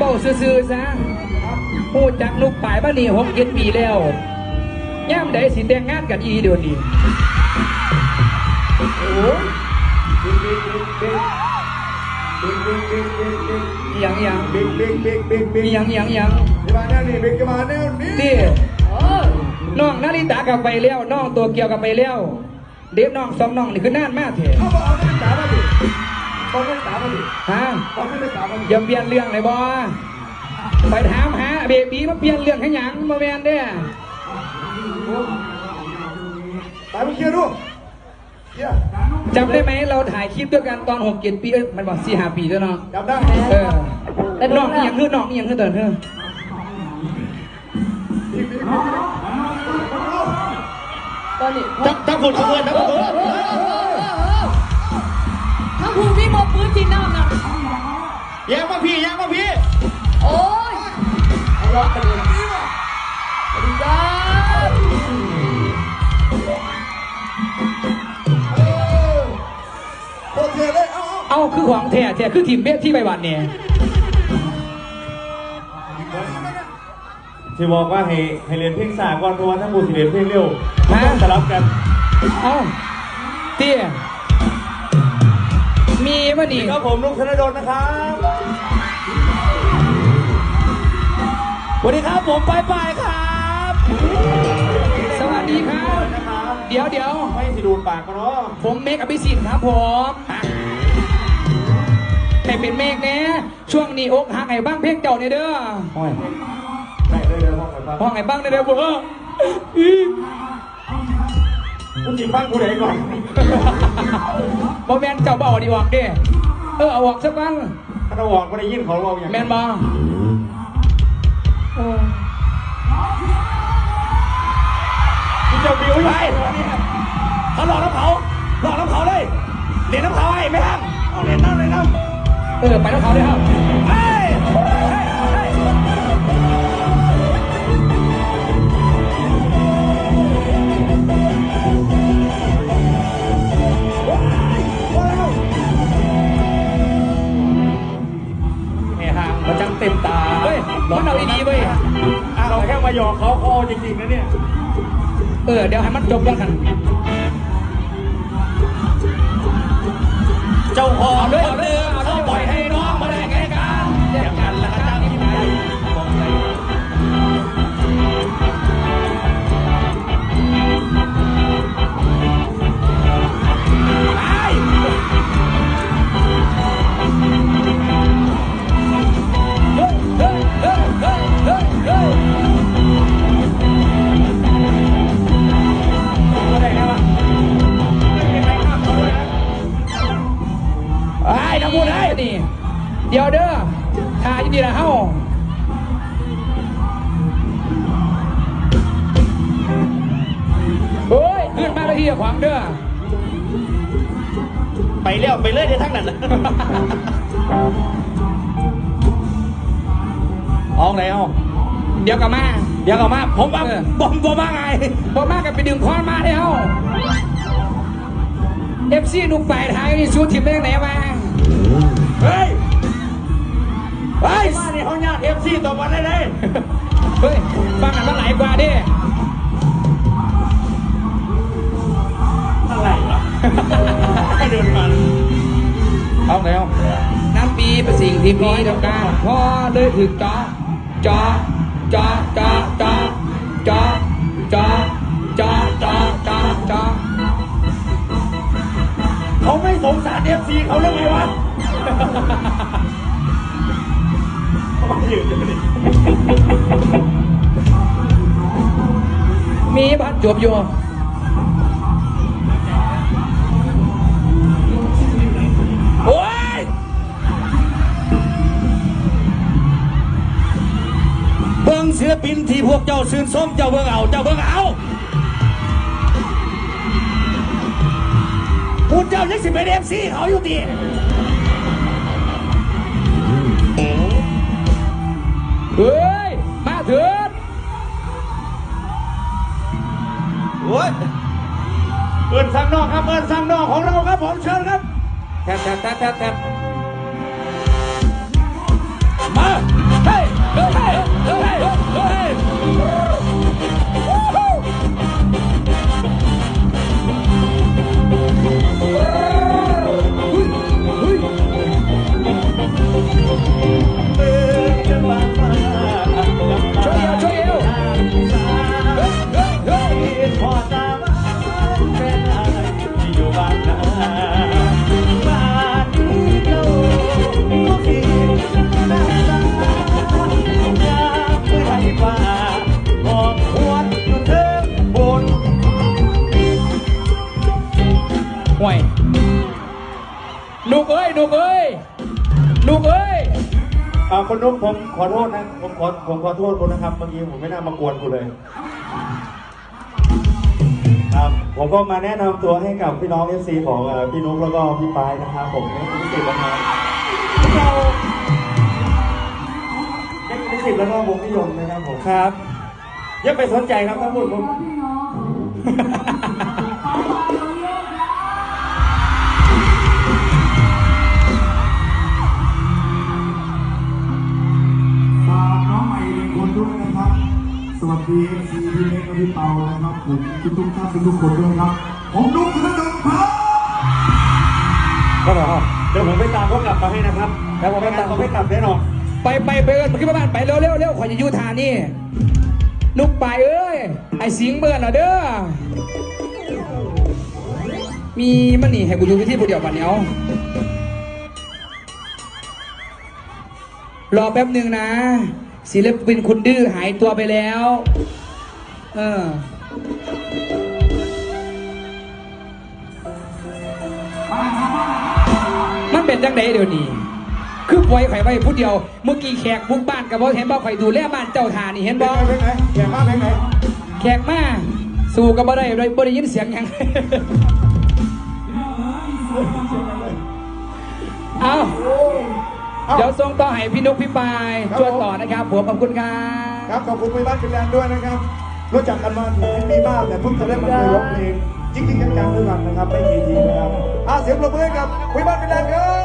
เบ้าซื่อๆซะหูดจักนุกปลายมานนี่หกเจ็ดปีแล้วย่ามใดสิแต่งงานกันอีเดี๋ยวนี้โอ้ยังยังบิ๊กบิ๊กบิ๊กบิ๊กบิ๊กยังยังยังมาแนวนี้บิ๊กมาแนวนี้นี่น้องนาริตากลับไปแล้วน้องตัวเกียวกลับไปแล้วเด็กน้องสองน้องนี่คือน่านมากเถอะเอาบอกเอาไม่ตามาดิ บอกไม่ตามมาดิฮะบอกไม่ตามมาดิอย่าเปลี่ยนเรื่องเลยบอไปถามหาเบบีมาเปลี่ยนเรื่องให้หยังมาแมนเด้อตามไปเคลียร์ดูเคลียร์จำได้ไหมเราถ่ายคลิปด้วยกันตอนหกเจ็ดปีเอ้ยมันบอกสี่ห้าปีแล้วเนาะจำได้เออแต่น้องนี่ยังคือน้องนี่ยังคือเติร์นเธอบิ๊กบิ๊กบิ๊กตอนนี้ทั้งทั้งคนขบวนทั้งคนถ้าคุณพี่ บอกพื้นที่น้ำนะแยกมาพี่แยกมาพี่ โอ้ยทะเลาะกันเลยดีครับโอเคเลยเอาเอาคือของแท้แท้คือทีมเบสที่ไปวันเนี่ยที่บอกว่าให้ให้เรียนเพลงสากลเพราะว่าทั้งหมดสิเรียนเพลงเร็วต้องสลับกันเอ้าเตี้ย วะนี่ครับผมลุงธนดลนะครับสวัสดีครับผมปายปายครับ สวัสดีครับนะครับเดี๋ยวเดี๋ยวไม่สิดูดปากกันเนาะผมเมฆอภิสิทธิ์ครับผมให้เป็นเมฆแน่ช่วงนี้อกหักไงบ้างเพลงเจ้าเนี่ยเด้อห้อยได้ได้เลยห้องไหนบ้างห้องไงบ้างเนี่ยเด้อเบ้อคุ ณจิฟังกูไหนก่อนบ่แมนเจ้าบ่เอาดีออกเด้เออเอาออกสักบ้างถ้าเราบอกไม่ได้ยินเขาเราอย่างแมนบ่เออคุณจะบิวไปเขาหลอกน้ำเผาหลอกน้ำเผาเลยเรียนน้ำเผาให้ไม่ห้ามเอาเรียนน้ำเรียนน้ำเออไปแล้วเขาได้ครับ จริงๆนะเนี่ย เออ เดี๋ยวให้มันจบก่อนกัน เจ้าของเอาด้วยคนเดิมเอาด้วยเขาปล่อยให้น้องมาได้ไงกันอย่างนั้นละกันที่ไหนบอกใจไอ้เฮ้ยเฮ้ยเฮ้ยเฮ้ยเฮ้ย เดี๋ยวเด้อถ่ายดีละเฮ้าเฮ้ยขึ้นมาแล้วที่ขวางเด้อไปเร็วไปเรื่อยในทั้งนั้นน่ะเอาไหนเอาเดี๋ยวกลับมา เดี๋ยวกลับมา ผมว่าเออบอมบอมมาไงพอมากันไปดึงคอนมาได้เฮ้าเอฟซีนุกไปท้ายนี่ชูทีมได้ยังไงมา เนี่ยเขาญาติเอฟซีต่อมาได้เลยเฮ้ยฟังหนังมันไหลกว่าดิอะไรวะให้เดินมาเอาไหนเอาน้ำปีเป็นสิ่งที่มีต้องการพอเลยถึงจอจอจอจอจอจอจอจอจอจอจอเขาไม่สงสารเอฟซีเขาเรื่องไงวะเขาไมีบัตรจบอยู่โอ้ยเบิ้งศิลปินที่พวกเจ้าชื่นส้มเจ้าเบิ้งเอา เจ้าเบิ้งเอาพูดเจ้ายังสิเป็นเอฟซีเขาอยู่ดี เฮ้ย มาเถิดโอ้ยเอินซ้งนอกครับเอินซ้งนอกของเราครับผมเชิญครับแทบแทบแทบแทบแทบมาเฮ้ยเฮ้ยเฮ้ยเฮ้ย เอ้ยหนุ่มเอ้ยหนุ่มเอ้ยอ่าคนนุ่มผมขอโทษนะ ผมขอผมขอโทษคุณนะครับเมื่อกี้ผมไม่น่ามากวนคุณเลยครับผมก็มาแนะนำตัวให้กับพี่น้องเอฟซีของพี่นุ่มแล้วก็พี่ปายนะครับผมนิสิตนะครับเราได้นิสิตแล้วก็ผมนิยมนะครับผมครับยังไปสนใจครับท่านผู้ชม สวัสดีเอฟซีพี่เล็กและพี่เปานะครับผมทุกทุกๆท่านทุกๆคนด้วยครับ ผมนุ๊กธนดลครับก็บอกเดี๋ยวผมไปตามเขากลับมาให้นะครับแล้วผมไปตามเขาไม่กลับแน่นอนไปไปไปเอินขึ้นมาบ้านไปเร็วเร็วเร็วขอจะอยุทานี่นุกไปเอ้ยไอ้สิงเบิร์นเหรอเด้อมีมันนี่ให้กูอยู่ที่ผู้เดียวบัดเนี้ยเอารอแป๊บหนึ่งนะ ศิลปินคุณดื้อหายตัวไปแล้ว เออมันเป็นจังไดเดี๋ยวนี้ คือปล่อยไข่ไว้ผู้เดียว เมื่อกี้แขกบุกบ้านกับบ่เห็นบ่ข่ดูแลบ้านเจ้าทานี่เห็นบ่เพลงไหนเพลงไหนแก่มาเพลงไหนแขกมาสู้กับบ่ได้โดยบ่ได้ยินเสียงยังเอา เดี๋ยวส่งต่อให้พี่นุกพี่ปายชวนต่อนะครับผมขอบคุณครับ ครับขอบคุณพี่บ้านฟินแลนด์ด้วยนะครับ รู้จักกันมาถึงปีบ้านแต่เพิ่งจะได้มาเคยร้องเพลงจริงๆจังๆด้วยกันนะครับ ไม่กี่ทีนะครับอาเสียงปรบมือให้กับพี่บ้านฟินแลนด์ครับ